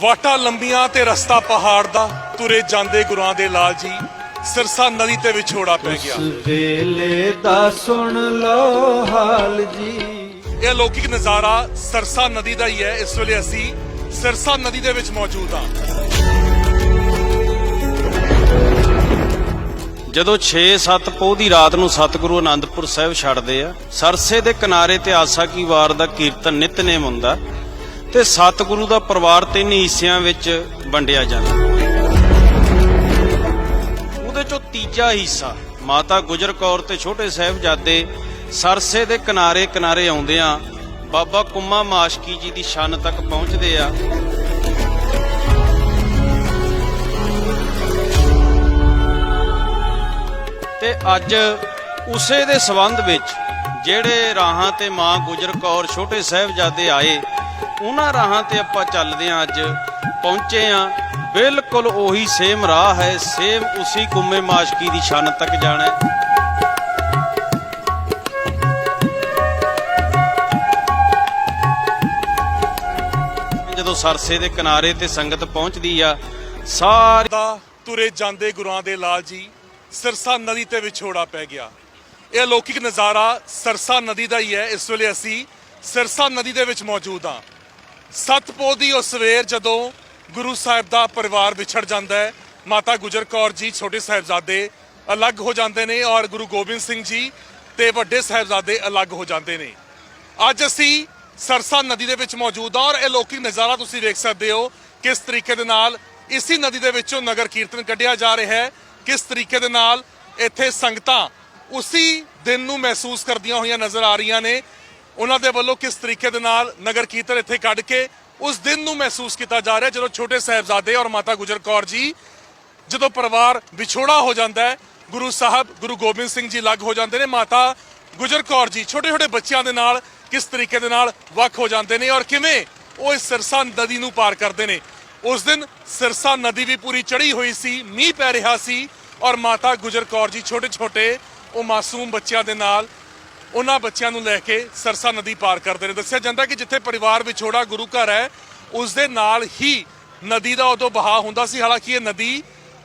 ਵਾਟਾਂ ਲੰਬੀਆਂ ਤੇ ਰਸਤਾ ਪਹਾੜ ਦਾ ਤੁਰੇ ਜਾਂਦੇ ਗੁਰਾਂ ਦੇ ਲਾਲ ਜੀ ਸਿਰਸਾ ਨਦੀ ਤੇ ਵਿਛੋੜਾ ਪੈ ਗਿਆ। ਉਸ ਵੇਲੇ ਦਾ ਸੁਣ ਲਓ ਹਾਲ ਜੀ। ਇਹ ਅਲੌਕਿਕ ਨਜ਼ਾਰਾ ਸਰਸਾ ਨਦੀ ਦਾ ਹੀ ਹੈ। ਇਸ ਵੇਲੇ ਅਸੀਂ ਸਿਰਸਾ ਨਦੀ ਦੇ ਵਿੱਚ ਮੌਜੂਦ ਹਾਂ। ਜਦੋਂ 6-7 ਪੋਹ ਦੀ ਰਾਤ ਨੂੰ ਸਤਿਗੁਰੂ ਆਨੰਦਪੁਰ ਸਾਹਿਬ ਛੱਡਦੇ ਆ ਸਰਸੇ ਦੇ ਕਿਨਾਰੇ ਤੇ ਆਸਾ ਕੀ ਵਾਰ ਦਾ ਕੀਰਤਨ ਨਿਤਨੇਮ ਹੁੰਦਾ ਤੇ ਸਤਿਗੁਰੂ ਦਾ ਪਰਿਵਾਰ ਤਿੰਨ ਹਿੱਸਿਆਂ ਵਿੱਚ ਵੰਡਿਆ ਜਾਂਦਾ ਉਹਦੇ ਚੋਂ ਤੀਜਾ ਹਿੱਸਾ, ਮਾਤਾ ਗੁਜਰ ਕੌਰ ਤੇ ਛੋਟੇ ਸਾਹਿਬਜ਼ਾਦੇ ਸਰਸੇ ਦੇ ਕਿਨਾਰੇ ਕਿਨਾਰੇ ਆਉਂਦੇ ਆ ਬਾਬਾ ਕੁੰਮਾ ਮਾਸ਼ਕੀ ਜੀ ਦੀ ਛੰਨ ਤੱਕ ਪਹੁੰਚਦੇ ਆ। ਤੇ ਅੱਜ ਉਸੇ ਦੇ ਸਬੰਧ ਵਿੱਚ ਜਿਹੜੇ ਰਾਹਾਂ ਤੇ ਮਾਂ ਗੁਜਰ ਕੌਰ ਛੋਟੇ ਸਾਹਿਬਜ਼ਾਦੇ ਆਏ ਉਹਨਾਂ ਰਾਹਾਂ ਤੇ ਆਪਾਂ ਚੱਲਦੇ ਆਂ ਅੱਜ, ਪਹੁੰਚੇ ਆਂ। ਬਿਲਕੁਲ ਉਹੀ ਸੇਮ ਰਾਹ ਹੈ, ਸੇਮ ਉਸੇ ਕੁੰਮੇ ਮਾਸ਼ਕੀ ਦੀ ਛਾਨ ਤੱਕ ਜਾਣਾ ਹੈ। ਜਦੋਂ ਸਰਸੇ ਦੇ ਕਿਨਾਰੇ ਤੇ ਸੰਗਤ ਪਹੁੰਚਦੀ ਆ, ਸਾਰੀ ਦਾ ਤੁਰੇ ਜਾਂਦੇ ਗੁਰਾਂ ਦੇ ਲਾਲ ਜੀ, ਸਿਰਸਾ ਨਦੀ ਤੇ ਵਿਛੋੜਾ ਪੈ ਗਿਆ। ਇਹ ਅਲੌਕਿਕ ਨਜ਼ਾਰਾ ਸਰਸਾ ਨਦੀ ਦਾ ਹੀ ਹੈ। ਇਸ ਵੇਲੇ ਅਸੀਂ ਸਿਰਸਾ ਨਦੀ ਦੇ ਵਿੱਚ ਮੌਜੂਦ ਹਾਂ ਸਤਪੋ ਦੀ ਉਹ ਸਵੇਰ ਜਦੋਂ ਗੁਰੂ ਸਾਹਿਬ ਦਾ ਪਰਿਵਾਰ ਵਿਛੜ ਜਾਂਦਾ ਹੈ, ਮਾਤਾ ਗੁਜਰ ਕੌਰ ਜੀ ਛੋਟੇ ਸਾਹਿਬਜ਼ਾਦੇ ਅਲੱਗ ਹੋ ਜਾਂਦੇ ਨੇ ਔਰ ਗੁਰੂ ਗੋਬਿੰਦ ਸਿੰਘ ਜੀ ਤੇ ਵੱਡੇ ਸਾਹਿਬਜ਼ਾਦੇ ਅਲੱਗ ਹੋ ਜਾਂਦੇ ਨੇ। ਅੱਜ ਅਸੀਂ ਸਰਸਾ ਨਦੀ ਦੇ ਵਿੱਚ ਮੌਜੂਦ ਹਾਂ ਔਰ ਇਹ ਲੋਕਿਕ ਨਜ਼ਾਰਾ ਤੁਸੀਂ ਵੇਖ ਸਕਦੇ ਹੋ ਕਿਸ ਤਰੀਕੇ ਦੇ ਨਾਲ ਇਸੀ ਨਦੀ ਦੇ ਵਿੱਚੋਂ ਨਗਰ ਕੀਰਤਨ ਕੱਢਿਆ ਜਾ ਰਿਹਾ ਹੈ, ਕਿਸ ਤਰੀਕੇ ਦੇ ਨਾਲ ਇੱਥੇ ਸੰਗਤਾਂ ਉਸੀ ਦਿਨ ਨੂੰ ਮਹਿਸੂਸ ਕਰਦੀਆਂ ਹੋਈਆਂ ਨਜ਼ਰ ਆ ਰਹੀਆਂ ਨੇ। ਉਹਨਾਂ ਦੇ ਵੱਲੋਂ ਕਿਸ ਤਰੀਕੇ ਦੇ ਨਾਲ ਨਗਰ ਕੀਰਤਨ ਇੱਥੇ ਕੱਢ ਕੇ ਉਸ ਦਿਨ ਨੂੰ ਮਹਿਸੂਸ ਕੀਤਾ ਜਾ ਰਿਹਾ ਜਦੋਂ ਛੋਟੇ ਸਾਹਿਬਜ਼ਾਦੇ ਔਰ ਮਾਤਾ ਗੁਜਰ ਕੌਰ ਜੀ ਜਦੋਂ ਪਰਿਵਾਰ ਵਿਛੋੜਾ ਹੋ ਜਾਂਦਾ ਹੈ, ਗੁਰੂ ਸਾਹਿਬ, ਗੁਰੂ ਗੋਬਿੰਦ ਸਿੰਘ ਜੀ ਅਲੱਗ ਹੋ ਜਾਂਦੇ ਨੇ, ਮਾਤਾ ਗੁਜਰ ਕੌਰ ਜੀ ਛੋਟੇ ਛੋਟੇ ਬੱਚਿਆਂ ਦੇ ਨਾਲ ਕਿਸ ਤਰੀਕੇ ਦੇ ਨਾਲ ਵੱਖ ਹੋ ਜਾਂਦੇ ਨੇ ਔਰ ਕਿਵੇਂ ਉਹ ਇਸ ਸਿਰਸਾ ਨਦੀ ਨੂੰ ਪਾਰ ਕਰਦੇ ਨੇ। ਉਸ ਦਿਨ ਸਿਰਸਾ ਨਦੀ ਵੀ ਪੂਰੀ ਚੜੀ ਹੋਈ ਸੀ, ਮੀਂਹ ਪੈ ਰਿਹਾ ਸੀ ਔਰ ਮਾਤਾ ਗੁਜਰ ਕੌਰ ਜੀ ਛੋਟੇ ਛੋਟੇ ਉਹ ਮਾਸੂਮ ਬੱਚਿਆਂ ਦੇ ਨਾਲ ਉਹਨਾਂ ਬੱਚਿਆਂ ਨੂੰ ਲੈ ਕੇ ਸਰਸਾ ਨਦੀ ਪਾਰ ਕਰਦੇ ਨੇ। ਦੱਸਿਆ ਜਾਂਦਾ ਕਿ ਜਿੱਥੇ ਪਰਿਵਾਰ ਵਿਛੋੜਾ ਗੁਰੂ ਘਰ ਹੈ, ਉਸ ਦੇ ਨਾਲ ਹੀ ਨਦੀ ਦਾ ਉਦੋਂ ਬਹਾਅ ਹੁੰਦਾ ਸੀ। ਹਾਲਾਂਕਿ ਇਹ ਨਦੀ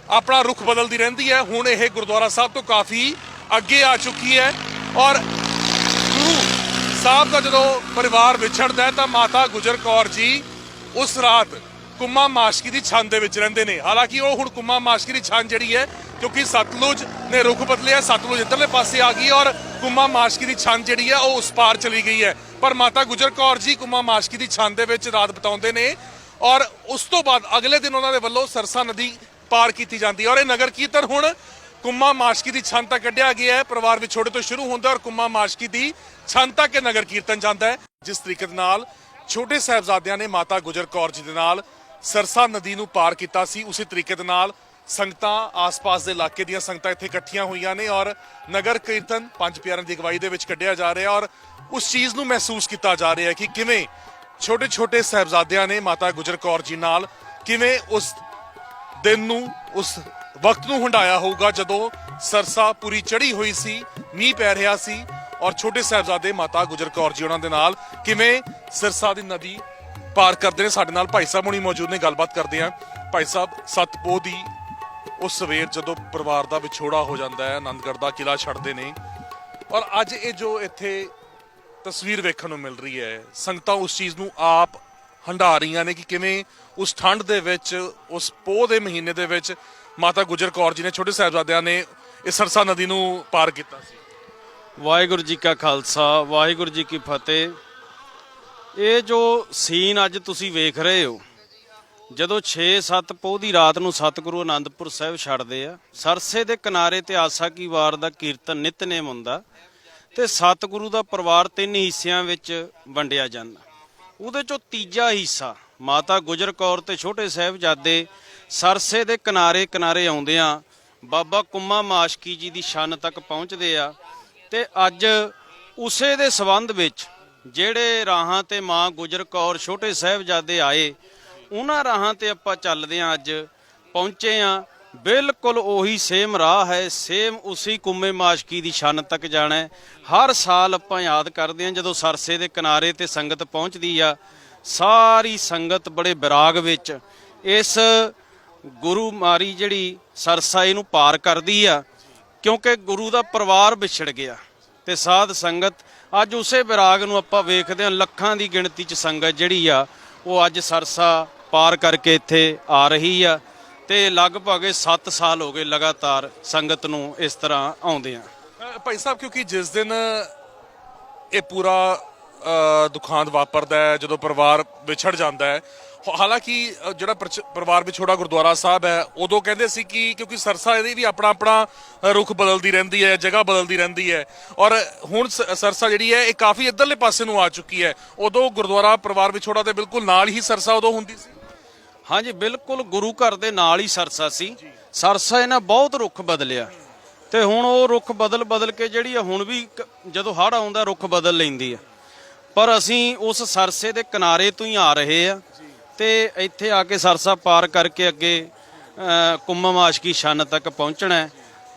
ਆਪਣਾ ਰੁਖ ਬਦਲਦੀ ਰਹਿੰਦੀ ਹੈ। ਹੁਣ ਇਹ ਗੁਰਦੁਆਰਾ ਸਾਹਿਬ ਤੋਂ ਕਾਫੀ ਅੱਗੇ ਆ ਚੁੱਕੀ ਹੈ ਔਰ ਗੁਰੂ ਸਾਹਿਬ ਦਾ ਜਦੋਂ ਪਰਿਵਾਰ ਵਿਛੜਦਾ ਹੈ ਤਾਂ ਮਾਤਾ ਗੁਜਰ ਕੌਰ ਜੀ ਉਸ ਰਾਤ ਕੁੰਮਾ ਮਾਸ਼ਕੀ ਦੀ ਛੰਨ ਦੇ ਵਿੱਚ ਰਹਿੰਦੇ ਨੇ। ਹਾਲਾਂਕਿ ਉਹ ਹੁਣ ਕੁੰਮਾ ਮਾਸ਼ਕੀ ਦੀ ਛਾਂ ਜਿਹੜੀ ਹੈ, ਕਿਉਂਕਿ ਸਤਲੁਜ ਨੇ ਰੁਖ ਬਦਲਿਆ, ਸਤਲੁਜ ਇੱਧਰਲੇ ਪਾਸੇ ਆ ਗਈ ਔਰ ਕੁੰਮਾ ਮਾਸ਼ਕੀ ਦੀ ਛੰਨ ਜਿਹੜੀ ਹੈ, ਉਹ ਉਸ ਪਾਰ ਚਲੀ ਗਈ ਹੈ। ਪਰ ਮਾਤਾ ਗੁਜਰ ਕੌਰ ਜੀ ਕੁੰਮਾ ਮਾਸ਼ਕੀ ਦੀ ਛੰਨ ਦੇ ਵਿੱਚ ਰਾਤ ਬਿਤਾਉਂਦੇ ਨੇ ਔਰ ਉਸ ਤੋਂ ਬਾਅਦ ਅਗਲੇ ਦਿਨ ਉਹਨਾਂ ਦੇ ਵੱਲੋਂ ਸਰਸਾ ਨਦੀ ਪਾਰ ਕੀਤੀ ਜਾਂਦੀ ਹੈ ਔਰ ਇਹ ਨਗਰ ਕੀਰਤਨ ਹੁਣ ਕੁੰਮਾ ਮਾਸ਼ਕੀ ਦੀ ਛੰਨ ਤੱਕ ਕੱਢਿਆ ਗਿਆ ਹੈ। ਪਰਿਵਾਰ ਵਿਛੋੜੇ ਤੋਂ ਸ਼ੁਰੂ ਹੁੰਦਾ ਔਰ ਕੁੰਮਾ ਮਾਸ਼ਕੀ ਦੀ ਛਾਂ ਤੱਕ ਇਹ ਨਗਰ ਕੀਰਤਨ ਜਾਂਦਾ ਹੈ। ਜਿਸ ਤਰੀਕੇ ਦੇ ਨਾਲ ਛੋਟੇ ਸਾਹਿਬਜ਼ਾਦਿਆਂ ਨੇ ਮਾਤਾ ਗੁਜਰ ਕੌਰ ਜੀ ਦੇ ਨਾਲ ਸਰਸਾ ਨਦੀ ਨੂੰ ਪਾਰ ਕੀਤਾ ਸੀ। ਉਸੇ ਤਰੀਕੇ ਦੇ ਨਾਲ ਸੰਗਤਾਂ ਆਸ-ਪਾਸ ਦੇ ਇਲਾਕੇ ਦੀਆਂ ਸੰਗਤਾਂ ਇੱਥੇ ਇਕੱਠੀਆਂ ਹੋਈਆਂ ਨੇ ਔਰ ਨਗਰ ਕੀਰਤਨ ਪੰਜ ਪਿਆਰਿਆਂ ਦੀ ਅਗਵਾਈ ਦੇ ਵਿੱਚ ਕੱਢਿਆ ਜਾ ਰਿਹਾ ਔਰ ਉਸ ਚੀਜ਼ ਨੂੰ ਮਹਿਸੂਸ ਕੀਤਾ ਜਾ ਰਿਹਾ ਕਿ ਕਿਵੇਂ ਛੋਟੇ-ਛੋਟੇ ਸਾਹਿਬਜ਼ਾਦਿਆਂ ਨੇ ਮਾਤਾ ਗੁਜਰ ਕੌਰ ਜੀ ਨਾਲ ਕਿਵੇਂ ਉਸ ਦਿਨ ਨੂੰ, ਉਸ ਵਕਤ ਨੂੰ ਹੰਡਾਇਆ ਹੋਊਗਾ ਜਦੋਂ ਸਰਸਾ ਪੂਰੀ ਚੜੀ ਹੋਈ ਸੀ, ਮੀਂਹ ਪੈ ਰਿਹਾ ਸੀ ਔਰ ਛੋਟੇ ਸਾਹਿਬਜ਼ਾਦੇ ਮਾਤਾ ਗੁਜਰ ਕੌਰ ਜੀ ਉਹਨਾਂ ਦੇ ਨਾਲ ਕਿਵੇਂ ਸਰਸਾ ਦੀ ਨਦੀ ਪਾਰ ਕਰਦੇ ਨੇ। ਸਾਡੇ ਨਾਲ ਭਾਈ ਸਾਹਿਬ ਹੁਣੀ ਮੌਜੂਦ ਨੇ, ਗੱਲਬਾਤ ਕਰਦੇ ਆ। ਭਾਈ ਸਾਹਿਬ, ਸਤਪੋ ਦੀ ਉਸ ਸਵੇਰ ਜਦੋਂ ਪਰਿਵਾਰ ਦਾ ਵਿਛੋੜਾ ਹੋ ਜਾਂਦਾ ਹੈ, ਆਨੰਦਗੜ੍ਹ ਦਾ ਕਿਲਾ ਛੱਡਦੇ ਨੇ। ਔਰ ਅੱਜ ਇਹ ਜੋ ਇੱਥੇ ਤਸਵੀਰ ਵੇਖਣ ਨੂੰ ਮਿਲ ਰਹੀ ਹੈ, ਸੰਗਤਾਂ ਉਸ ਚੀਜ਼ ਨੂੰ ਆਪ ਹੰਢਾ ਰਹੀਆਂ ਨੇ ਕਿ ਕਿਵੇਂ ਉਸ ਠੰਡ ਦੇ ਵਿੱਚ, ਉਸ ਪੋਹ ਦੇ ਮਹੀਨੇ ਦੇ ਵਿੱਚ ਮਾਤਾ ਗੁਜਰ ਕੌਰ ਜੀ ਨੇ, ਛੋਟੇ ਸਾਹਿਬਜ਼ਾਦਿਆਂ ਨੇ ਇਸ ਸਰਸਾ ਨਦੀ ਨੂੰ ਪਾਰ ਕੀਤਾ ਸੀ। ਵਾਹਿਗੁਰੂ ਜੀ ਕਾ ਖਾਲਸਾ, ਵਾਹਿਗੁਰੂ ਜੀ ਕੀ ਫਤਿਹ। ਇਹ ਜੋ ਸੀਨ ਅੱਜ ਤੁਸੀਂ ਵੇਖ ਰਹੇ ਹੋ, ਜਦੋਂ 6-7 ਪੋਹ ਦੀ ਰਾਤ ਨੂੰ ਸਤਿਗੁਰੂ ਅਨੰਦਪੁਰ ਸਾਹਿਬ ਛੱਡਦੇ ਆ, ਸਰਸੇ ਦੇ ਕਿਨਾਰੇ ਤੇ ਆਸਾ ਕੀ ਵਾਰ ਦਾ ਕੀਰਤਨ ਨਿਤਨੇਮ ਹੁੰਦਾ ਤੇ ਸਤਿਗੁਰੂ ਦਾ ਪਰਿਵਾਰ ਤਿੰਨ ਹਿੱਸਿਆਂ ਵਿੱਚ ਵੰਡਿਆ ਜਾਂਦਾ। ਉਹਦੇ ਚੋਂ ਤੀਜਾ ਹਿੱਸਾ ਮਾਤਾ ਗੁਜਰ ਕੌਰ ਤੇ ਛੋਟੇ ਸਾਹਿਬਜ਼ਾਦੇ ਸਰਸੇ ਦੇ ਕਿਨਾਰੇ ਕਿਨਾਰੇ ਆਉਂਦਿਆਂ ਬਾਬਾ ਕੁੰਮਾ ਮਾਸ਼ਕੀ ਜੀ ਦੀ ਛੰਨ ਤੱਕ ਪਹੁੰਚਦੇ ਆ ਤੇ ਅੱਜ ਉਸੇ ਦੇ ਸਬੰਧ ਵਿੱਚ ਜਿਹੜੇ ਰਾਹਾਂ ਤੇ ਮਾਂ ਗੁਜਰ ਕੌਰ ਛੋਟੇ ਸਾਹਿਬਜ਼ਾਦੇ ਆਏ, ਉਹਨਾਂ ਰਾਹਾਂ ਤੇ ਆਪਾਂ ਚੱਲਦੇ ਆਂ ਅੱਜ, ਪਹੁੰਚੇ ਆਂ ਬਿਲਕੁਲ ਉਹੀ ਸੇਮ ਰਾਹ ਹੈ, ਸੇਮ ਉਸੇ ਕੁੰਮੇ ਮਾਸ਼ਕੀ ਦੀ ਛੰਨ ਤੱਕ ਜਾਣਾ ਹੈ। ਹਰ ਸਾਲ ਆਪਾਂ ਯਾਦ ਕਰਦੇ ਆਂ, ਜਦੋਂ ਸਰਸੇ ਦੇ ਕਿਨਾਰੇ ਤੇ ਸੰਗਤ ਪਹੁੰਚਦੀ ਆ, ਸਾਰੀ ਸੰਗਤ ਬੜੇ ਵਿਰਾਗ ਵਿੱਚ ਇਸ ਗੁਰੂ ਮਾਰੀ ਜਿਹੜੀ ਸਰਸਾ ਇਹਨੂੰ ਪਾਰ ਕਰਦੀ ਆ, ਕਿਉਂਕਿ ਗੁਰੂ ਦਾ ਪਰਿਵਾਰ ਵਿਛੜ ਗਿਆ ਤੇ ਸਾਧ ਸੰਗਤ, ਅੱਜ ਉਸੇ ਵਿਰਾਗ ਨੂੰ ਆਪਾਂ ਵੇਖਦੇ ਹਾਂ, ਲੱਖਾਂ ਦੀ ਗਿਣਤੀ 'ਚ ਸੰਗਤ ਜਿਹੜੀ ਆ, ਉਹ ਅੱਜ ਸਰਸਾ ਪਾਰ ਕਰਕੇ ਇੱਥੇ ਆ ਰਹੀ ਆ ਤੇ ਲਗਭਗ 7 ਸਾਲ ਹੋ ਗਏ ਲਗਾਤਾਰ ਸੰਗਤ ਨੂੰ ਇਸ ਤਰ੍ਹਾਂ ਆਉਂਦੇ ਆ ਭਾਈ ਸਾਹਿਬ, ਕਿਉਂਕਿ ਜਿਸ ਦਿਨ ਇਹ ਪੂਰਾ ਦੁਖਾਂਤ ਵਾਪਰਦਾ ਹੈ ਜਦੋਂ ਪਰਿਵਾਰ ਵਿਛੜ ਜਾਂਦਾ ਹੈ। ਹਾਲਾਂਕਿ ਜਿਹੜਾ ਪਰਿਵਾਰ ਵਿਛੋੜਾ ਗੁਰਦੁਆਰਾ ਸਾਹਿਬ ਹੈ ਉਦੋਂ ਕਹਿੰਦੇ ਸੀ ਕਿ ਕਿਉਂਕਿ ਸਰਸਾ ਇਹਦੀ ਵੀ ਆਪਣਾ ਆਪਣਾ ਅ, ਰੁਖ ਬਦਲਦੀ ਰਹਿੰਦੀ ਹੈ ਜਗ੍ਹਾ ਬਦਲਦੀ ਰਹਿੰਦੀ ਹੈ। ਔਰ ਹੁਣ ਸ- ਸਰਸਾ ਜਿਹੜੀ ਹੈ ਇਹ ਕਾਫੀ ਇੱਧਰਲੇ ਪਾਸੇ ਨੂੰ ਆ ਚੁੱਕੀ ਹੈ। ਉਦੋਂ ਗੁਰਦੁਆਰਾ ਪਰਿਵਾਰ ਵਿਛੋੜਾ ਦੇ ਬਿਲਕੁਲ ਨਾਲ ਹੀ ਸਰਸਾ ਉਦੋਂ ਹੁੰਦੀ ਸੀ। ਹਾਂਜੀ ਬਿਲਕੁਲ ਗੁਰੂ ਘਰ ਦੇ ਨਾਲ ਹੀ ਸਰਸਾ ਸੀ। ਸਰਸਾ ਇਹਨਾਂ ਬਹੁਤ ਰੁੱਖ ਬਦਲਿਆ। ਤੇ ਹੁਣ ਉਹ ਰੁੱਖ ਬਦਲ ਬਦਲ ਕੇ ਜਿਹੜੀ ਆ ਹੁਣ ਵੀ ਜਦੋਂ ਹੜ ਆਉਂਦਾ ਰੁੱਖ ਬਦਲ ਲੈਂਦੀ ਆ। ਪਰ ਅਸੀਂ ਉਸ ਸਰਸੇ ਦੇ ਕਿਨਾਰੇ ਤੋਂ ਹੀ ਆ ਰਹੇ ਆ ਤੇ ਇੱਥੇ ਆ ਕੇ ਸਰਸਾ ਪਾਰ ਕਰਕੇ ਅੱਗੇ ਅ, ਕੁੰਮਮ ਆਸ਼ਕੀ ਛੰਨ ਤੱਕ ਪਹੁੰਚਣਾ ਹੈ।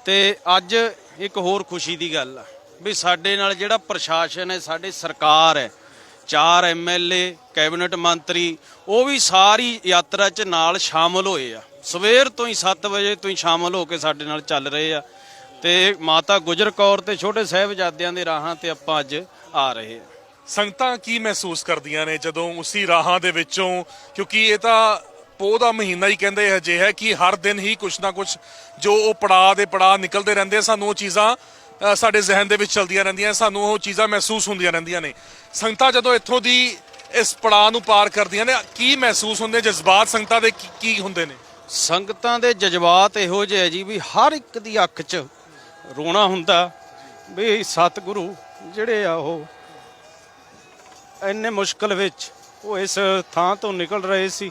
ਤੇ ਅੱਜ ਇੱਕ ਹੋਰ ਖੁਸ਼ੀ ਦੀ ਗੱਲ ਆ ਵੀ ਸਾਡੇ ਨਾਲ ਜਿਹੜਾ ਪ੍ਰਸ਼ਾਸਨ ਹੈ ਸਾਡੇ ਸਰਕਾਰ ਹੈ ਚਾਰ ਐਮਐਲਏ ਕੈਬਨਿਟ ਮੰਤਰੀ ਉਹ ਵੀ ਸਾਰੀ ਯਾਤਰਾ 'ਚ ਨਾਲ ਸ਼ਾਮਲ ਹੋਏ ਆ। ਸਵੇਰ ਤੋਂ ਹੀ 7 ਵਜੇ ਤੋਂ ਹੀ ਸ਼ਾਮਲ ਹੋ ਕੇ ਸਾਡੇ ਨਾਲ ਚੱਲ ਰਹੇ ਆ। ਤੇ ਮਾਤਾ ਗੁਜਰ ਕੌਰ ਤੇ ਛੋਟੇ ਸਾਹਿਬਜ਼ਾਦਿਆਂ ਦੇ ਰਾਹਾਂ ਤੇ ਆਪਾਂ ਅੱਜ ਆ ਰਹੇ ਆ। ਸੰਗਤਾਂ ਕੀ ਮਹਿਸੂਸ ਕਰਦੀਆਂ ਨੇ ਜਦੋਂ ਉਸੇ ਰਾਹਾਂ ਦੇ ਵਿੱਚੋਂ, ਕਿਉਂਕਿ ਇਹ ਤਾਂ ਪੋਹ ਦਾ ਮਹੀਨਾ ਹੀ ਕਹਿੰਦੇ ਹਜੇ ਹੈ ਕਿ ਹਰ ਦਿਨ ਹੀ ਕੁਛ ਨਾ ਕੁਛ ਜੋ ਉਹ ਪੜਾਅ ਦੇ ਪੜਾਅ ਨਿਕਲਦੇ ਰਹਿੰਦੇ ਸਾਨੂੰ ਉਹ ਚੀਜ਼ਾਂ ਸਾਡੇ ਜ਼ਿਹਨ ਦੇ ਵਿੱਚ ਚਲਦੀਆਂ ਰਹਿੰਦੀਆਂ ਸਾਨੂੰ ਉਹ ਚੀਜ਼ਾਂ ਮਹਿਸੂਸ ਹੁੰਦੀਆਂ ਰਹਿੰਦੀਆਂ ਨੇ। ਸੰਗਤਾਂ ਜਦੋਂ ਇੱਥੋਂ ਦੀ ਇਸ ਪੜਾਅ ਨੂੰ ਪਾਰ ਕਰਦੀਆਂ ਨੇ, ਕੀ ਮਹਿਸੂਸ ਹੁੰਦੇ, ਜਜ਼ਬਾਤ ਸੰਗਤਾਂ ਦੇ ਕੀ- ਕੀ ਹੁੰਦੇ ਨੇ? ਸੰਗਤਾਂ ਦੇ ਜਜ਼ਬਾਤ ਇਹੋ ਜਿਹੇ ਆ ਜੀ ਵੀ ਹਰ ਇੱਕ ਦੀ ਅੱਖ 'ਚ ਰੋਣਾ ਹੁੰਦਾ, ਵੀ ਸਤਿਗੁਰੂ ਜਿਹੜੇ ਆ ਉਹ ਇੰਨੇ ਮੁਸ਼ਕਲ ਵਿੱਚ ਉਹ ਇਸ ਥਾਂ ਤੋਂ ਨਿਕਲ ਰਹੇ ਸੀ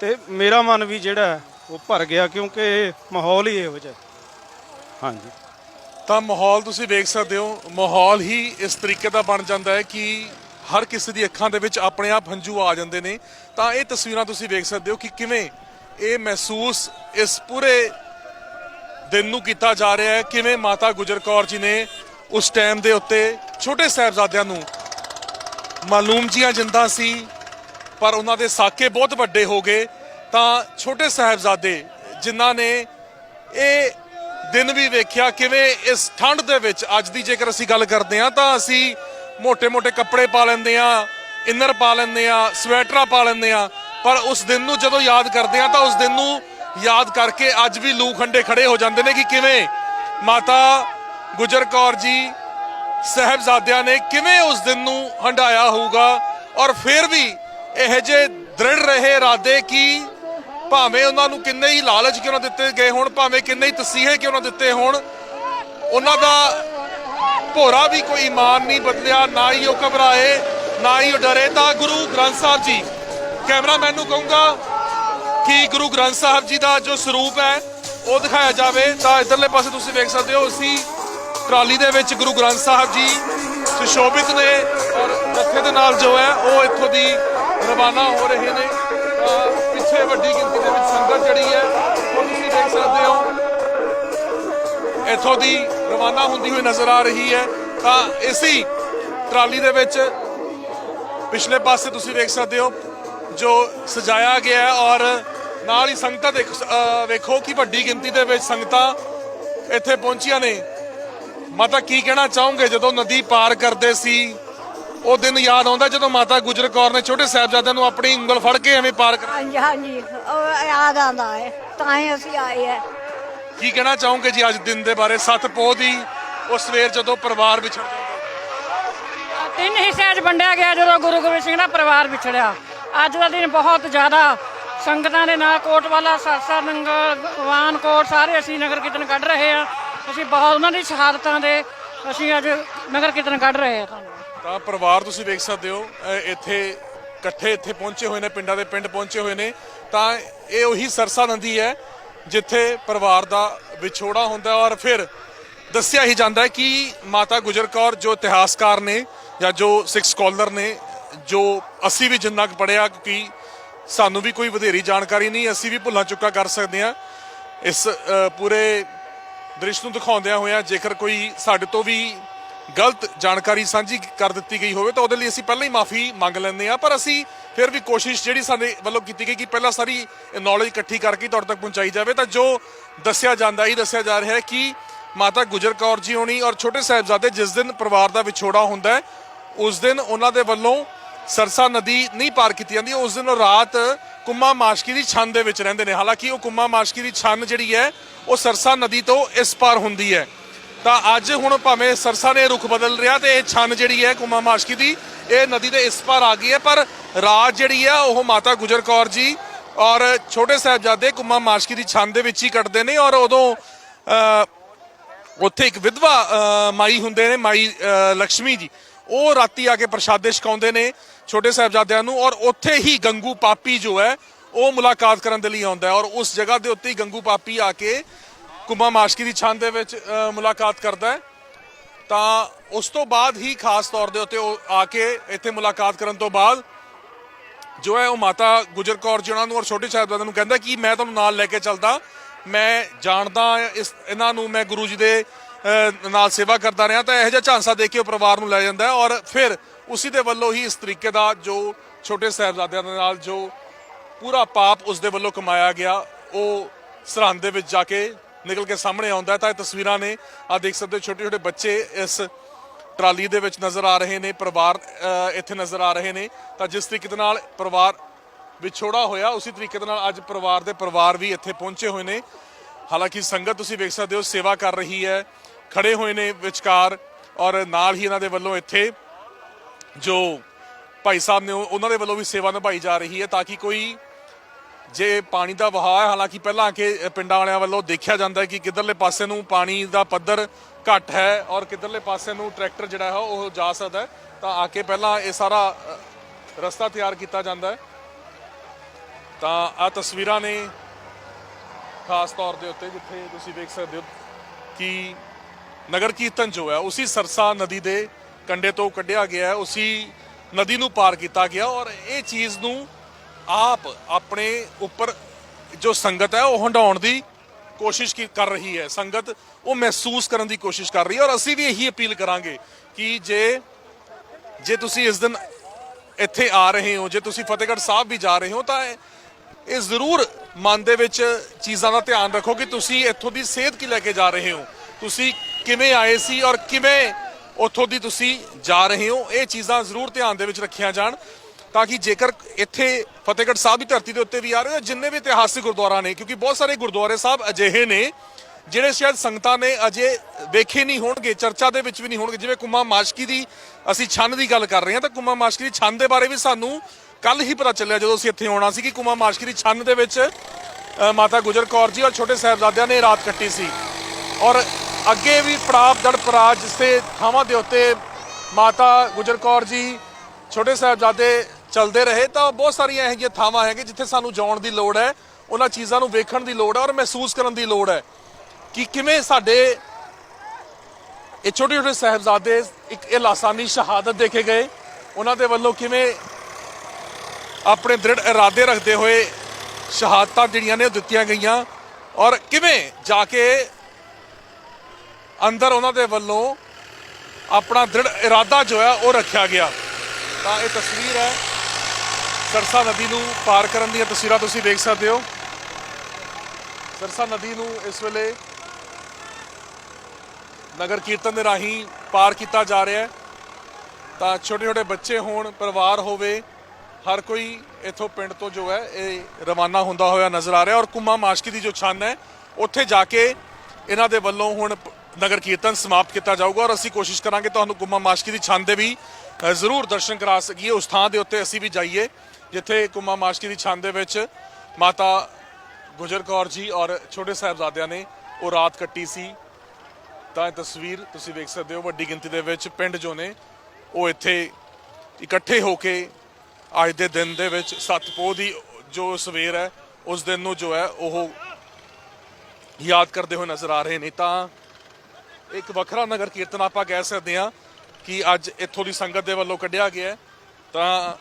ਤੇ ਮੇਰਾ ਮਨ ਵੀ ਜਿਹੜਾ ਹੈ, ਉਹ ਭਰ ਗਿਆ ਕਿਉਂਕਿ ਮਾਹੌਲ ਹੀ ਇਹੋ ਜਿਹਾ ਹਾਂਜੀ। ਤਾਂ ਮਾਹੌਲ ਤੁਸੀਂ ਵੇਖ ਸਕਦੇ ਹੋ ਮਾਹੌਲ ਹੀ ਇਸ ਤਰੀਕੇ ਦਾ ਬਣ ਜਾਂਦਾ ਹੈ ਕਿ ਹਰ ਕਿਸੇ ਦੀ ਅੱਖਾਂ ਦੇ ਵਿੱਚ ਆਪਣੇ ਆਪ ਹੰਝੂ ਆ ਜਾਂਦੇ ਨੇ। ਤਾਂ ਇਹ ਤਸਵੀਰਾਂ ਤੁਸੀਂ ਵੇਖ ਸਕਦੇ ਹੋ ਕਿ ਕਿਵੇਂ ਇਹ ਮਹਿਸੂਸ ਇਸ ਪੂਰੇ ਦਿਨ ਨੂੰ ਕੀਤਾ ਜਾ ਰਿਹਾ ਹੈ ਕਿਵੇਂ ਮਾਤਾ ਗੁਜਰ ਕੌਰ ਜੀ ਨੇ ਉਸ ਟਾਈਮ ਦੇ ਉੱਤੇ ਛੋਟੇ ਸਾਹਿਬਜ਼ਾਦਿਆਂ ਨੂੰ ਮਾਲੂਮ ਜੀਆਂ ਜਿੰਦਾ ਸੀ, ਪਰ ਉਹਨਾਂ ਦੇ ਸਾਕੇ ਬਹੁਤ ਵੱਡੇ ਹੋ ਗਏ। ਤਾਂ ਛੋਟੇ ਸਹਬਜ਼ਾਦੇ ਜਿਨ੍ਹਾਂ ਨੇ ਇਹ ਦਿਨ ਵੀ ਵੇਖਿਆ ਕਿਵੇਂ ਇਸ ਠੰਡ ਦੇ ਵਿੱਚ ਅੱਜ ਦੀ ਜੇਕਰ ਅਸੀਂ ਗੱਲ ਕਰਦੇ ਹਾਂ, ਤਾਂ ਅਸੀਂ ਮੋٹے-ਮੋٹے ਕੱਪੜੇ ਪਾ ਲੈਂਦੇ ਆ ਇਨਰ ਪਾ ਲੈਂਦੇ ਆ ਸਵੈਟਰਾਂ ਪਾ ਲੈਂਦੇ ਆ ਪਰ ਉਸ ਦਿਨ ਨੂੰ ਜਦੋਂ ਯਾਦ ਕਰਦੇ ਆ ਤਾਂ ਉਸ ਦਿਨ ਨੂੰ ਯਾਦ ਕਰਕੇ ਅੱਜ ਵੀ ਲੂ ਖੰਡੇ ਖੜੇ ਹੋ ਜਾਂਦੇ ਨੇ ਕਿ ਕਿਵੇਂ? ਮਾਤਾ ਗੁਜਰ ਕੌਰ ਜੀ ਸਹਿਬਜ਼ਾਦਿਆਂ ਨੇ ਕਿਵੇਂ ਉਸ ਦਿਨ ਨੂੰ ਹੰਡਾਇਆ ਹੋਊਗਾ? ਔਰ ਫਿਰ ਵੀ ਇਹ ਜੇ ਦ੍ਰਿੜ ਰਹੇ ਇਰਾਦੇ ਕਿ? ਭਾਵੇਂ ਉਹਨਾਂ ਨੂੰ ਕਿੰਨੇ ਹੀ ਲਾਲਚ ਕਿਉਂ ਨਾ ਦਿੱਤੇ ਗਏ ਹੋਣ, ਭਾਵੇਂ ਕਿੰਨੇ ਹੀ ਤਸੀਹੇ ਕਿਉਂ ਨਾ ਦਿੱਤੇ ਹੋਣ, ਉਹਨਾਂ ਦਾ ਭੋਰਾ ਵੀ ਕੋਈ ਈਮਾਨ ਨਹੀਂ ਬਦਲਿਆ, ਨਾ ਹੀ ਉਹ ਘਬਰਾਏ, ਨਾ ਹੀ ਉਹ ਡਰੇ। ਤਾਂ ਗੁਰੂ ਗ੍ਰੰਥ ਸਾਹਿਬ ਜੀ, ਕੈਮਰਾਮੈਨ ਨੂੰ ਕਹੂੰਗਾ ਕਿ ਗੁਰੂ ਗ੍ਰੰਥ ਸਾਹਿਬ ਜੀ ਦਾ ਜੋ ਸਰੂਪ ਹੈ, ਉਹ ਦਿਖਾਇਆ ਜਾਵੇ। ਤਾਂ ਇਧਰਲੇ ਪਾਸੇ ਤੁਸੀਂ ਵੇਖ ਸਕਦੇ ਹੋ, ਅਸੀਂ ਟਰਾਲੀ ਦੇ ਵਿੱਚ ਗੁਰੂ ਗ੍ਰੰਥ ਸਾਹਿਬ ਜੀ ਸੁਸ਼ੋਭਿਤ ਨੇ ਔਰ ਰੱਥੇ ਦੇ ਨਾਲ ਜੋ ਹੈ ਉਹ ਇੱਥੋਂ ਦੀ ਰਵਾਨਾ ਹੋ ਰਹੇ ਨੇ। ਪਿੱਛੇ ਵੱਡੀ ਗਿਣਤੀ ਦੇ ਵਿੱਚ ਸੰਗਤ ਜਿਹੜੀ ਹੈ, ਉਹ ਤੁਸੀਂ ਦੇਖ ਸਕਦੇ ਹੋ। ਇੱਥੋਂ ਦੀ ਰਵਾਨਾ ਹੁੰਦੀ ਹੋਈ ਨਜ਼ਰ ਆ ਰਹੀ ਹੈ। ਤਾਂ ਇਸੀ ਟਰਾਲੀ ਦੇ ਵਿੱਚ ਪਿਛਲੇ ਪਾਸੇ ਤੁਸੀਂ ਵੇਖ ਸਕਦੇ ਹੋ ਜੋ ਸਜਾਇਆ ਗਿਆ ਔਰ ਨਾਲ ਹੀ ਸੰਗਤਾਂ ਦੇਖ ਵੇਖੋ ਕਿ ਵੱਡੀ ਗਿਣਤੀ ਦੇ ਵਿੱਚ ਸੰਗਤਾਂ ਇੱਥੇ ਪਹੁੰਚੀਆਂ ਨੇ। ਮਾਤਾ ਕੀ ਕਹਿਣਾ ਚਾਹੋਗੇ? ਜਦੋਂ ਨਦੀ ਪਾਰ ਕਰਦੇ ਸੀ ਉਹ ਦਿਨ ਯਾਦ ਆਉਂਦਾ ਜਦੋਂ ਮਾਤਾ ਗੁਜਰ ਕੌਰ ਨੇ ਛੋਟੇ ਸਾਹਿਬਜ਼ਾਦਿਆਂ ਨੂੰ ਆਪਣੀ ਉਂਗਲ ਫੜ ਕੇ ਐਵੇਂ ਪਾਰ ਕਰ ਹਾਂਜੀ ਹਾਂਜੀ। ਉਹ ਯਾਦ ਆਉਂਦਾ ਹੈ। ਤਾਂ ਹੀ ਅਸੀਂ ਆਏ ਹੈ। ਕੀ ਕਹਿਣਾ ਚਾਹੋਗੇ ਜੀ ਅੱਜ ਦਿਨ ਦੇ ਬਾਰੇ? ਸੱਤ ਪੋਹ ਦੀ ਉਹ ਸਵੇਰ ਜਦੋਂ ਪਰਿਵਾਰ ਵਿਛੜ ਜਾਂਦਾ। ਤਿੰਨ ਹਿੱਸਿਆਂ 'ਚ ਵੰਡਿਆ ਗਿਆ ਜਦੋਂ ਗੁਰੂ ਗੋਬਿੰਦ ਸਿੰਘ ਦਾ ਪਰਿਵਾਰ ਵਿਛੜਿਆ। ਅੱਜ ਦਾ ਦਿਨ ਬਹੁਤ ਜ਼ਿਆਦਾ। ਸੰਗਤਾਂ ਦੇ ਨਾਲ ਕੋਟਵਾਲਾ ਸਰਸਾ ਨੰਗਲ ਵਾਨਕੋਟ ਸਾਰੇ ਅਸੀਂ ਨਗਰ ਕੀਰਤਨ ਕੱਢ ਰਹੇ ਹਾਂ। ਅਸੀਂ ਬਹੁਤ ਉਹਨਾਂ ਦੀ ਸ਼ਹਾਦਤਾਂ ਦੇ ਅਸੀਂ ਅੱਜ ਨਗਰ ਕੀਰਤਨ ਕੱਢ ਰਹੇ ਹਾਂ ਤੁਹਾਨੂੰ। ਤਾਂ ਪਰਿਵਾਰ ਤੁਸੀਂ ਵੇਖ ਸਕਦੇ ਹੋ ਅਹ ਇੱਥੇ ਇਕੱਠੇ ਇੱਥੇ ਪਹੁੰਚੇ ਹੋਏ ਨੇ ਪਿੰਡਾਂ ਦੇ ਪਿੰਡ ਪਹੁੰਚੇ ਹੋਏ ਨੇ। ਤਾਂ ਇਹ ਉਹੀ ਸਰਸਾ ਨਦੀ ਹੈ ਜਿੱਥੇ ਪਰਿਵਾਰ ਦਾ ਵਿਛੋੜਾ ਹੁੰਦਾ ਹੈ ਔਰ ਫਿਰ ਦੱਸਿਆ ਹੀ ਜਾਂਦਾ ਹੈ ਕਿ ਮਾਤਾ ਗੁਜਰ ਕੌਰ ਜੋ ਇਤਿਹਾਸਕਾਰ ਨੇ ਜਾਂ ਜੋ ਸਿੱਖ ਸਕਾਲਰ ਨੇ ਜੋ ਅਸੀਂ ਵੀ ਜਿੰਨਾ ਕੁ ਪੜਿਆ ਕਿ ਸਾਨੂੰ ਵੀ ਕੋਈ ਵਧੇਰੀ ਜਾਣਕਾਰੀ ਨਹੀਂ ਅਸੀਂ ਵੀ ਭੁੱਲਾਂ ਚੁੱਕਾ ਕਰ ਸਕਦੇ ਹਾਂ। ਇਸ ਅਹ, ਪੂਰੇ ਦ੍ਰਿਸ਼ ਨੂੰ ਦਿਖਾਉਂਦਿਆਂ ਹੋਇਆਂ ਜੇਕਰ ਕੋਈ ਸਾਡੇ ਤੋਂ ਵੀ ਗਲਤ ਜਾਣਕਾਰੀ ਸਾਂਝੀ ਕਰ ਦਿੱਤੀ ਗਈ ਹੋਵੇ ਤਾਂ ਉਹਦੇ ਲਈ ਅਸੀਂ ਪਹਿਲਾਂ ਹੀ ਮਾਫੀ ਮੰਗ ਲੈਂਦੇ ਹਾਂ। ਪਰ ਅਸੀਂ ਫਿਰ ਵੀ ਕੋਸ਼ਿਸ਼ ਜਿਹੜੀ ਸਾਡੇ ਵੱਲੋਂ ਕੀਤੀ ਗਈ ਕਿ ਪਹਿਲਾਂ ਸਾਰੀ ਨੌਲੇਜ ਇਕੱਠੀ ਕਰਕੇ ਤੁਹਾਡੇ ਤੱਕ ਪਹੁੰਚਾਈ ਜਾਵੇ ਤਾਂ ਜੋ ਦੱਸਿਆ ਜਾਂਦਾ ਹੀ ਦੱਸਿਆ ਜਾ ਰਿਹਾ ਹੈ ਕਿ ਮਾਤਾ ਗੁਜਰ ਕੌਰ ਜੀ ਹੋਣੀ ਔਰ ਛੋਟੇ ਸਾਹਿਬਜ਼ਾਦੇ ਜਿਸ ਦਿਨ ਪਰਿਵਾਰ ਦਾ ਵਿਛੋੜਾ ਹੁੰਦਾ ਹੈ, ਉਸ ਦਿਨ ਉਹਨਾਂ ਦੇ ਵੱਲੋਂ ਸਰਸਾ ਨਦੀ ਨਹੀਂ ਪਾਰ ਕੀਤੀ ਜਾਂਦੀ ਉਸ ਦਿਨ ਉਹ ਰਾਤ ਕੁੰਮਾ ਮਾਸ਼ਕੀ ਦੀ ਛੰਨ ਦੇ ਵਿੱਚ ਰਹਿੰਦੇ ਨੇ। ਹਾਲਾਂਕਿ ਉਹ ਕੁੰਮਾ ਮਾਸ਼ਕੀ ਦੀ ਛੰਨ ਜਿਹੜੀ ਹੈ ਉਹ ਸਰਸਾ ਨਦੀ ਤੋਂ ਇਸ ਪਾਰ ਹੁੰਦੀ ਹੈ। ਤਾਂ ਅੱਜ ਹੁਣ ਭਾਵੇਂ ਸਰਸਾ ਨੇ ਰੁਖ ਬਦਲ ਰਿਹਾ ਤੇ ਇਹ ਛੰਨ ਜਿਹੜੀ ਹੈ ਕੁੰਮਾ ਮਾਸ਼ਕੀ ਦੀ ਇਹ ਨਦੀ ਦੇ ਇਸ ਪਾਰ ਆ ਗਈ ਹੈ। ਪਰ ਰਾਤ ਜਿਹੜੀ ਹੈ ਉਹ ਮਾਤਾ ਗੁਜਰ ਕੌਰ ਜੀ ਔਰ ਛੋਟੇ ਸਾਹਿਬਜ਼ਾਦੇ ਕੁੰਮਾ ਮਾਸ਼ਕੀ ਦੀ ਛੰਨ ਦੇ ਵਿੱਚ ਹੀ ਕੱਟਦੇ ਨੇ ਔਰ ਉਦੋਂ ਅ, ਉੱਥੇ ਇੱਕ ਵਿਧਵਾ ਮਾਈ ਹੁੰਦੇ ਨੇ ਮਾਈ ਅ, ਲక్ష్ਮੀ ਜੀ। ਉਹ ਰਾਤੀ ਆ ਕੇ ਪ੍ਰਸ਼ਾਦੇ ਛਕਾਉਂਦੇ ਨੇ ਛੋਟੇ ਸਾਹਿਬਜ਼ਾਦਿਆਂ ਨੂੰ ਔਰ ਉੱਥੇ ਹੀ ਗੰਗੂ ਪਾਪੀ ਜੋ ਹੈ, ਉਹ ਮੁਲਾਕਾਤ ਕਰਨ ਦੇ ਲਈ ਆਉਂਦਾ ਹੈ ਔਰ ਉਸ ਜਗ੍ਹਾ ਦੇ ਉੱਤੇ ਹੀ ਗੰਗੂ ਪਾਪੀ ਆ ਕੇ ਕੁੰਮਾ ਮਾਸ਼ਕੀ ਦੀ ਛੰਨ ਦੇ ਵਿੱਚ ਮੁਲਾਕਾਤ ਕਰਦਾ ਹੈ। ਤਾਂ ਉਸ ਤੋਂ ਬਾਅਦ ਹੀ ਖਾਸ ਤੌਰ ਦੇ ਉੱਤੇ ਉਹ ਆ ਕੇ ਇੱਥੇ ਮੁਲਾਕਾਤ ਕਰਨ ਤੋਂ ਬਾਅਦ ਜੋ ਹੈ ਉਹ ਮਾਤਾ ਗੁਜਰ ਕੌਰ ਜੀ ਉਹਨਾਂ ਨੂੰ ਔਰ ਛੋਟੇ ਸਾਹਿਬਜ਼ਾਦਿਆਂ ਨੂੰ ਕਹਿੰਦਾ ਕਿ ਮੈਂ ਤੁਹਾਨੂੰ ਨਾਲ ਲੈ ਕੇ ਚੱਲਦਾ, ਮੈਂ ਜਾਣਦਾ ਇਸ, ਇਹਨਾਂ ਨੂੰ, ਮੈਂ ਗੁਰੂ ਜੀ ਦੇ ਨਾਲ ਸੇਵਾ ਕਰਦਾ ਰਿਹਾ ਤਾਂ ਇਹੋ ਜਿਹਾ ਝਾਂਸਾ ਦੇ ਕੇ ਉਹ ਪਰਿਵਾਰ ਨੂੰ ਲੈ ਜਾਂਦਾ ਔਰ ਫਿਰ ਉਸੇ ਦੇ ਵੱਲੋਂ ਹੀ ਇਸ ਤਰੀਕੇ ਦਾ ਜੋ ਛੋਟੇ ਸਾਹਿਬਜ਼ਾਦਿਆਂ ਦੇ ਨਾਲ ਜੋ ਪੂਰਾ ਪਾਪ ਉਸ ਦੇ ਵੱਲੋਂ ਕਮਾਇਆ ਗਿਆ, ਉਹ ਸਰਹੰਦ ਦੇ ਵਿੱਚ ਜਾ ਕੇ ਨਿਕਲ ਕੇ ਸਾਹਮਣੇ ਆਉਂਦਾ ਤਾਂ ਇਹ ਤਸਵੀਰਾਂ ਨੇ ਆ ਦੇਖ ਸਕਦੇ ਹੋ ਛੋਟੇ ਛੋਟੇ ਬੱਚੇ ਇਸ ਟਰਾਲੀ ਦੇ ਵਿੱਚ ਨਜ਼ਰ ਆ ਰਹੇ ਨੇ, ਪਰਿਵਾਰ ਇੱਥੇ ਨਜ਼ਰ ਆ ਰਹੇ ਨੇ। ਤਾਂ ਜਿਸ ਤਰੀਕੇ ਦੇ ਨਾਲ ਪਰਿਵਾਰ ਵਿਛੋੜਾ ਹੋਇਆ, ਉਸੇ ਤਰੀਕੇ ਦੇ ਨਾਲ ਅੱਜ ਪਰਿਵਾਰ ਦੇ ਪਰਿਵਾਰ ਵੀ ਇੱਥੇ ਪਹੁੰਚੇ ਹੋਏ ਨੇ। ਹਾਲਾਂਕਿ ਸੰਗਤ ਤੁਸੀਂ ਵੇਖ ਸਕਦੇ ਹੋ, ਸੇਵਾ ਕਰ ਰਹੀ ਹੈ। ਖੜੇ ਹੋਏ ਨੇ ਵਿਚਕਾਰ ਔਰ ਨਾਲ ਹੀ ਇਹਨਾਂ ਦੇ ਵੱਲੋਂ ਇੱਥੇ ਜੋ ਭਾਈ ਸਾਹਿਬ ਨੇ ਉਹ- ਉਹਨਾਂ ਦੇ ਵੱਲੋਂ ਵੀ ਸੇਵਾ ਨਿਭਾਈ ਜਾ ਰਹੀ ਹੈ ਤਾਂ ਕਿ ਕੋਈ ਜੇ ਪਾਣੀ ਦਾ ਵਹਾਅ ਹੈ, ਹਾਲਾਂਕਿ ਪਹਿਲਾਂ ਆ ਕੇ ਪਿੰਡਾਂ ਵਾਲਿਆਂ ਵੱਲੋਂ ਦੇਖਿਆ ਜਾਂਦਾ ਕਿ ਕਿੱਧਰਲੇ ਪਾਸੇ ਨੂੰ ਪਾਣੀ ਦਾ ਪੱਧਰ ਘੱਟ ਹੈ ਔਰ ਕਿੱਧਰਲੇ ਪਾਸੇ ਨੂੰ ਟਰੈਕਟਰ ਜਿਹੜਾ ਹੈ ਉਹ ਜਾ ਸਕਦਾ ਤਾਂ ਆ ਕੇ ਪਹਿਲਾਂ ਇਹ ਸਾਰਾ ਰਸਤਾ ਤਿਆਰ ਕੀਤਾ ਜਾਂਦਾ ਹੈ। ਤਾਂ ਆ ਤਸਵੀਰਾਂ ਨੇ ਖਾਸ ਤੌਰ ਦੇ ਉੱਤੇ, ਜਿੱਥੇ ਤੁਸੀਂ ਵੇਖ ਸਕਦੇ ਹੋ ਕਿ ਨਗਰ ਕੀਰਤਨ ਜੋ ਹੈ, ਉਸੇ ਸਰਸਾ ਨਦੀ ਦੇ ਕੰਡੇ ਤੋਂ ਕੱਢਿਆ ਗਿਆ ਹੈ, ਉਸੇ ਨਦੀ ਨੂੰ ਪਾਰ ਕੀਤਾ ਗਿਆ ਔਰ ਇਹ ਚੀਜ਼ ਨੂੰ ਆਪ ਆਪਣੇ ਉੱਪਰ ਜੋ ਸੰਗਤ ਹੈ, ਉਹ ਹੰਡਾਉਣ ਦੀ ਕੋਸ਼ਿਸ਼ ਕੀ- ਕਰ ਰਹੀ ਹੈ। ਸੰਗਤ ਉਹ ਮਹਿਸੂਸ ਕਰਨ ਦੀ ਕੋਸ਼ਿਸ਼ ਕਰ ਰਹੀ ਹੈ ਔਰ ਅਸੀਂ ਵੀ ਇਹੀ ਅਪੀਲ ਕਰਾਂਗੇ ਕਿ ਜੇ ਜੇ ਤੁਸੀਂ ਇਸ ਦਿਨ ਇੱਥੇ ਆ ਰਹੇ ਹੋ, ਜੇ ਤੁਸੀਂ ਫਤਿਹਗੜ੍ਹ ਸਾਹਿਬ ਵੀ ਜਾ ਰਹੇ ਹੋ, ਤਾਂ ਇਹ- ਇਹ ਜ਼ਰੂਰ ਮਨ ਦੇ ਵਿੱਚ ਚੀਜ਼ਾਂ ਦਾ ਧਿਆਨ ਰੱਖੋ ਕਿ ਤੁਸੀਂ ਇੱਥੋਂ ਦੀ ਸਿਹਤ ਕੀ ਲੈ ਕੇ ਜਾ ਰਹੇ ਹੋ। ਤੁਸੀਂ ਕਿਵੇਂ ਆਏ ਸੀ ਔਰ ਕਿਵੇਂ ਉੱਥੋਂ ਦੀ ਤੁਸੀਂ ਜਾ ਰਹੇ ਹੋ? ਇਹ ਚੀਜ਼ਾਂ ਜ਼ਰੂਰ ਧਿਆਨ ਦੇ ਵਿੱਚ ਰੱਖੀਆਂ ਜਾਣ ਤਾਂ ਕਿ ਜੇਕਰ ਇੱਥੇ ਫਤਿਹਗੜ੍ਹ ਸਾਹਿਬ ਦੀ ਧਰਤੀ ਦੇ ਉੱਤੇ ਵੀ ਆ ਰਹੇ ਹੋ ਜਿੰਨੇ ਵੀ ਇਤਿਹਾਸਿਕ ਗੁਰਦੁਆਰਾ ਨੇ, ਕਿਉਂਕਿ ਬਹੁਤ ਸਾਰੇ ਗੁਰਦੁਆਰੇ ਸਾਹਿਬ ਅਜਿਹੇ ਨੇ ਜਿਹੜੇ ਸ਼ਾਇਦ ਸੰਗਤਾਂ ਨੇ ਅਜੇ ਵੇਖੇ ਨਹੀਂ ਹੋਣਗੇ, ਚਰਚਾ ਦੇ ਵਿੱਚ ਵੀ ਨਹੀਂ ਹੋਣਗੇ। ਜਿਵੇਂ ਕੁੰਮਾ ਮਾਸ਼ਕੀ ਦੀ ਅਸੀਂ ਛੰਨ ਦੀ ਗੱਲ ਕਰ ਰਹੇ ਹਾਂ ਤਾਂ ਕੁੰਮਾ ਮਾਸ਼ਕੀ ਦੀ ਛੰਨ ਦੇ ਬਾਰੇ ਵੀ ਸਾਨੂੰ ਕੱਲ ਹੀ ਪਤਾ ਚੱਲਿਆ ਜਦੋਂ ਅਸੀਂ ਇੱਥੇ ਆਉਣਾ ਸੀ ਕਿ ਕੁੰਮਾ ਮਾਸ਼ਕੀ ਦੀ ਛੰਨ ਦੇ ਵਿੱਚ ਮਾਤਾ ਗੁਜਰ ਕੌਰ ਜੀ ਔਰ ਛੋਟੇ ਸਾਹਿਬਜ਼ਾਦਿਆਂ ਨੇ ਰਾਤ ਕੱਟੀ ਸੀ। ਔਰ ਅੱਗੇ ਵੀ ਪ੍ਰਾਪ ਜੜ ਪਰਾਜ ਜਿਸੇ ਥਾਵਾਂ ਦੇ ਉੱਤੇ ਮਾਤਾ ਗੁਜਰ ਕੌਰ ਜੀ, ਛੋਟੇ ਸਾਹਿਬਜ਼ਾਦੇ ਚੱਲਦੇ ਰਹੇ, ਤਾਂ ਬਹੁਤ ਸਾਰੀਆਂ ਇਹੋ ਜਿਹੀਆਂ ਥਾਵਾਂ ਹੈਗੇ ਜਿੱਥੇ ਸਾਨੂੰ ਜਾਣ ਦੀ ਲੋੜ ਹੈ, ਉਹਨਾਂ ਚੀਜ਼ਾਂ ਨੂੰ ਵੇਖਣ ਦੀ ਲੋੜ ਹੈ ਔਰ ਮਹਿਸੂਸ ਕਰਨ ਦੀ ਲੋੜ ਹੈ ਕਿ ਕਿਵੇਂ ਸਾਡੇ ਇਹ ਛੋਟੇ ਛੋਟੇ ਸਾਹਿਬਜ਼ਾਦੇ ਇੱਕ ਇਹ ਲਾਸਾਨੀ ਸ਼ਹਾਦਤ ਦੇਖੇ ਗਏ, ਉਹਨਾਂ ਦੇ ਵੱਲੋਂ ਕਿਵੇਂ ਆਪਣੇ ਦ੍ਰਿੜ ਇਰਾਦੇ ਰੱਖਦੇ ਹੋਏ ਸ਼ਹਾਦਤਾਂ ਜਿਹੜੀਆਂ ਨੇ ਉਹ ਦਿੱਤੀਆਂ ਗਈਆਂ ਔਰ ਕਿਵੇਂ ਜਾ ਕੇ ਅੰਦਰ ਉਹਨਾਂ ਦੇ ਵੱਲੋਂ ਆਪਣਾ ਦ੍ਰਿੜ ਇਰਾਦਾ ਜੋ ਹੈ ਉਹ ਰੱਖਿਆ ਗਿਆ। ਤਾਂ ਇਹ ਤਸਵੀਰ ਹੈ। ਸਰਸਾ ਨਦੀ ਨੂੰ ਪਾਰ ਕਰਨ ਦੀਆਂ ਤਸਵੀਰਾਂ ਤੁਸੀਂ ਵੇਖ ਸਕਦੇ ਹੋ। ਸਰਸਾ ਨਦੀ ਨੂੰ ਇਸ ਵੇਲੇ ਨਗਰ ਕੀਰਤਨ ਦੇ ਰਾਹੀਂ ਪਾਰ ਕੀਤਾ ਜਾ ਰਿਹਾ ਹੈ। ਤਾਂ ਛੋਟੇ ਛੋਟੇ ਬੱਚੇ ਹੋਣ, ਪਰਿਵਾਰ ਹੋਵੇ, ਹਰ ਕੋਈ ਇਥੋਂ ਪਿੰਡ ਤੋਂ ਜੋ ਹੈ ਇਹ ਰਵਾਨਾ ਹੁੰਦਾ ਹੋਇਆ ਨਜ਼ਰ ਆ ਰਿਹਾ ਔਰ ਕੁੰਮਾ ਮਾਸ਼ਕੀ ਦੀ ਜੋ ਛੰਨ ਹੈ, ਉੱਥੇ ਜਾ ਕੇ ਇਹਨਾਂ ਦੇ ਵੱਲੋਂ ਹੁਣ ਨਗਰ ਕੀਰਤਨ ਸਮਾਪਤ ਕੀਤਾ ਜਾਊਗਾ ਔਰ ਅਸੀਂ ਕੋਸ਼ਿਸ਼ ਕਰਾਂਗੇ ਤੁਹਾਨੂੰ ਗੁੰਮਾ ਮਾਸ਼ਕੀ ਦੀ ਛੰਦ ਦੇ ਵੀ ਜ਼ਰੂਰ ਦਰਸ਼ਨ ਕਰਾ ਸਕੀਏ। ਉਸ ਥਾਂ ਦੇ ਉੱਤੇ ਅਸੀਂ ਵੀ ਜਾਈਏ, ਜਿੱਥੇ ਗੁੰਮਾ ਮਾਸ਼ਕੀ ਦੀ ਛੰਦ ਦੇ ਵਿੱਚ ਮਾਤਾ ਗੁਜਰ ਕੌਰ ਜੀ ਔਰ ਛੋਟੇ ਸਾਹਿਬਜ਼ਾਦਿਆਂ ਨੇ ਉਹ ਰਾਤ ਕੱਟੀ ਸੀ। ਤਾਂ ਇਹ ਤਸਵੀਰ ਤੁਸੀਂ ਵੇਖ ਸਕਦੇ ਹੋ, ਵੱਡੀ ਗਿਣਤੀ ਦੇ ਵਿੱਚ ਪਿੰਡ ਜੋ ਨੇ, ਉਹ ਇੱਥੇ ਇਕੱਠੇ ਹੋ ਕੇ ਅੱਜ ਦੇ ਦਿਨ ਦੇ ਵਿੱਚ ਸਤਪੋਹ ਦੀ ਜੋ ਸਵੇਰ ਹੈ, ਉਸ ਦਿਨ ਨੂੰ ਜੋ ਹੈ, ਉਹ ਯਾਦ ਕਰਦੇ ਹੋਏ ਨਜ਼ਰ ਆ ਰਹੇ ਨੇ। ਤਾਂ ਇੱਕ ਵੱਖਰਾ ਨਗਰ ਕੀਰਤਨ ਆਪਾਂ ਕਹਿ ਸਕਦੇ ਹਾਂ ਕਿ ਅੱਜ ਇੱਥੋਂ ਦੀ ਸੰਗਤ ਦੇ ਵੱਲੋਂ ਕੱਢਿਆ ਗਿਆ ਤਾਂ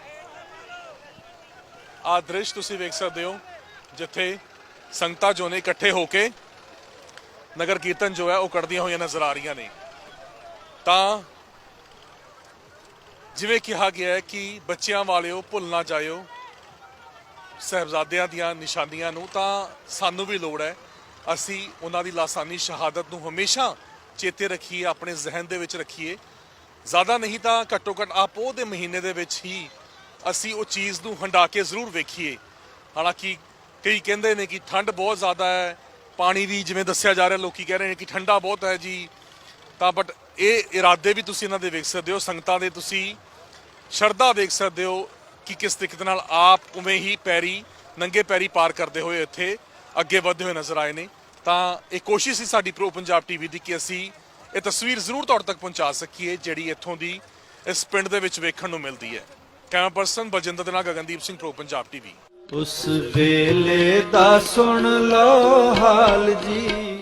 ਆ ਦ੍ਰਿਸ਼ ਤੁਸੀਂ ਵੇਖ ਸਕਦੇ ਹੋ, ਜਿੱਥੇ ਸੰਗਤਾਂ ਜੋ ਨੇ ਇਕੱਠੇ ਹੋ ਕੇ ਨਗਰ ਕੀਰਤਨ ਜੋ ਹੈ ਉਹ ਕੱਢਦੀਆਂ ਹੋਈਆਂ ਨਜ਼ਰ ਆ ਰਹੀਆਂ ਨੇ। ਤਾਂ ਜਿਵੇਂ ਕਿਹਾ ਗਿਆ ਹੈ ਕਿ ਬੱਚਿਆਂ ਵਾਲਿਓ, ਭੁੱਲ ਨਾ ਜਾਇਓ ਸਹਿਬਜ਼ਾਦਿਆਂ ਦੀਆਂ ਨਿਸ਼ਾਨੀਆਂ ਨੂੰ, ਤਾਂ ਸਾਨੂੰ ਵੀ ਲੋੜ ਹੈ ਅਸੀਂ ਉਹਨਾਂ ਦੀ ਲਾਸਾਨੀ ਸ਼ਹਾਦਤ ਨੂੰ ਹਮੇਸ਼ਾ ਚੇਤੇ ਰੱਖੀਏ, ਆਪਣੇ ਜ਼ਿਹਨ ਦੇ ਵਿੱਚ ਰੱਖੀਏ। ਜ਼ਿਆਦਾ ਨਹੀਂ ਤਾਂ ਘੱਟੋ ਘੱਟ ਆਪ ਉਹ ਦੇ ਮਹੀਨੇ ਦੇ ਵਿੱਚ ਹੀ ਅਸੀਂ ਉਹ ਚੀਜ਼ ਨੂੰ ਹੰਡਾ ਕੇ ਜ਼ਰੂਰ ਵੇਖੀਏ। ਹਾਲਾਂਕਿ ਕਈ ਕਹਿੰਦੇ ਨੇ ਕਿ ਠੰਡ ਬਹੁਤ ਜ਼ਿਆਦਾ ਹੈ। ਪਾਣੀ ਦੀ ਜਿਵੇਂ ਦੱਸਿਆ ਜਾ ਰਿਹਾ, ਲੋਕੀ ਕਹਿ ਰਹੇ ਨੇ ਕਿ ਠੰਡਾ ਬਹੁਤ ਹੈ ਜੀ। ਤਾਂ ਬਟ ਇਹ ਇਰਾਦੇ ਵੀ ਤੁਸੀਂ ਇਹਨਾਂ ਦੇ ਵੇਖ ਸਕਦੇ ਹੋ, ਸੰਗਤਾਂ ਦੇ ਤੁਸੀਂ ਸ਼ਰਧਾ ਵੇਖ ਸਕਦੇ ਹੋ ਕਿ ਕਿਸ ਤਰੀਕੇ ਨਾਲ ਆਪ ਉਵੇਂ ਹੀ ਪੈਰੀ, ਨੰਗੇ ਪੈਰੀ ਪਾਰ ਕਰਦੇ ਹੋਏ ਇੱਥੇ ਅੱਗੇ ਵਧਦੇ ਹੋਏ ਨਜ਼ਰ ਆਏ ਨੇ। ਤਾਂ ਇਹ ਕੋਸ਼ਿਸ਼ ਸੀ ਸਾਡੀ ਪ੍ਰੋ ਪੰਜਾਬ ਟੀਵੀ ਦੀ ਕਿ ਅਸੀਂ ਇਹ ਤਸਵੀਰ ਜ਼ਰੂਰ ਤੁਹਾਡੇ ਤੱਕ ਪਹੁੰਚਾ ਸਕੀਏ, ਜਿਹੜੀ ਇੱਥੋਂ ਦੀ ਇਸ ਪਿੰਡ ਦੇ ਵਿੱਚ ਵੇਖਣ ਨੂੰ ਮਿਲਦੀ ਹੈ। ਕੈਮਰਾ ਪਰਸਨ ਬਲਜਿੰਦਰ ਦੇ ਨਾਲ ਗਗਨਦੀਪ ਸਿੰਘ, ਪ੍ਰੋ ਪੰਜਾਬ ਟੀਵੀ। ਉਸ ਵੇਲੇ ਦਾ ਸੁਣ ਲੋ ਹਾਲ ਜੀ।